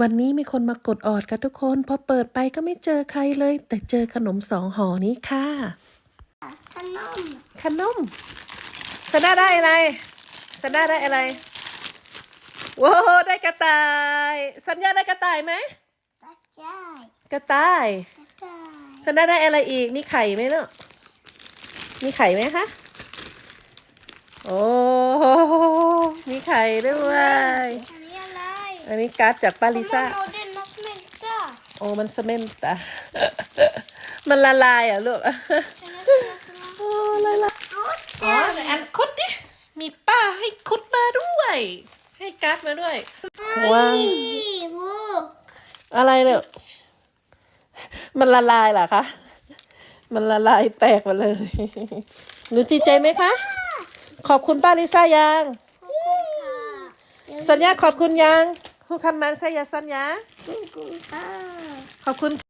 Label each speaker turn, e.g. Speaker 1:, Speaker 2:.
Speaker 1: วันนี้มีคนมากดออดกันทุกคน พอเปิดไปก็ไม่เจอใครเลย แต่เจอขนมสองห่อนี้ค่ะ
Speaker 2: ขนม
Speaker 1: ขนมสันด้าได้อะไรสันด้าได้อะไรว้าวได้กระต่าย สัญญาได้กระต่ายไหม
Speaker 2: กระจาย
Speaker 1: กระต่าย
Speaker 2: กระจาย
Speaker 1: สันด้าได้อะไรอีกมีไข่ไหมเนาะมีไข่ไหมคะโอ้โหมีไข่ด้วย
Speaker 2: อันนี้อะไร
Speaker 1: อันนี้การ์ดจากปาลิซ่า
Speaker 2: โมเดลนัสเมนจ้า
Speaker 1: โอ้มันเซเมนต์ตา มันละลายเหรอะลูกโอ้ละลายอ๋อในอันคุดดิมีป้าให้คุดมาด้วย ให้การ์ดมาด้วย ว้าว
Speaker 2: ลูก
Speaker 1: อะไรเนี่ยมันละลายเหรอคะ มันละลายแตกมาเลย หนูจีใจไหมคะ ขอบคุณป้าลิซ่ายัง
Speaker 2: ขอบคุณค่ะ
Speaker 1: สัญญาขอบคุณยัง ผู้คำมันสัญญาสัญญา
Speaker 2: ขอบคุณค่ะ
Speaker 1: ขอบคุณ